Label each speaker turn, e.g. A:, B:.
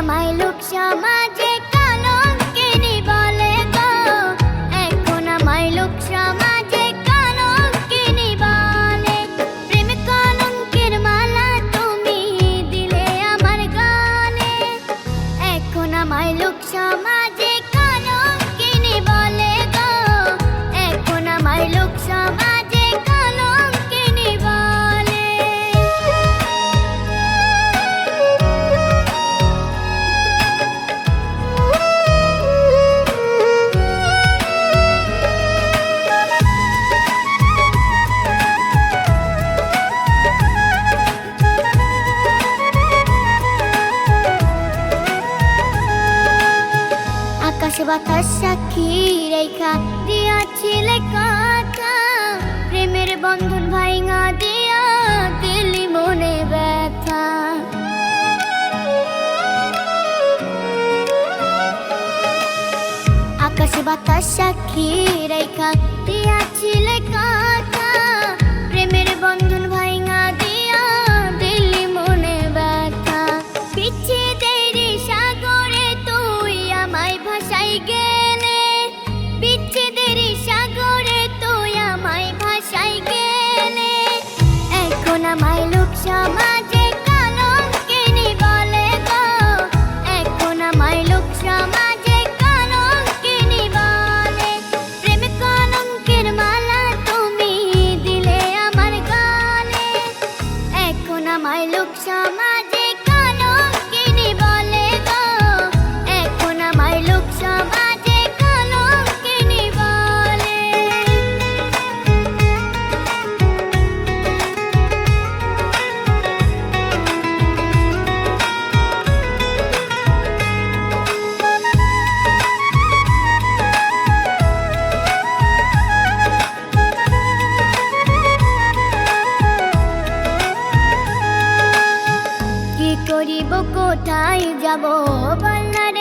A: শ্যামাই লোক শ্যামা বাতাস সাক্ষী রেখা দিয়াছিলে কথা। প্রেমের বন্ধন ভাইঙা দিয়া দিলি মনে ব্যথা। আকাশ বাতাস রেখা দিয়াছিলে কথা। my look so much করিব কোথায় যাব? পাল্লার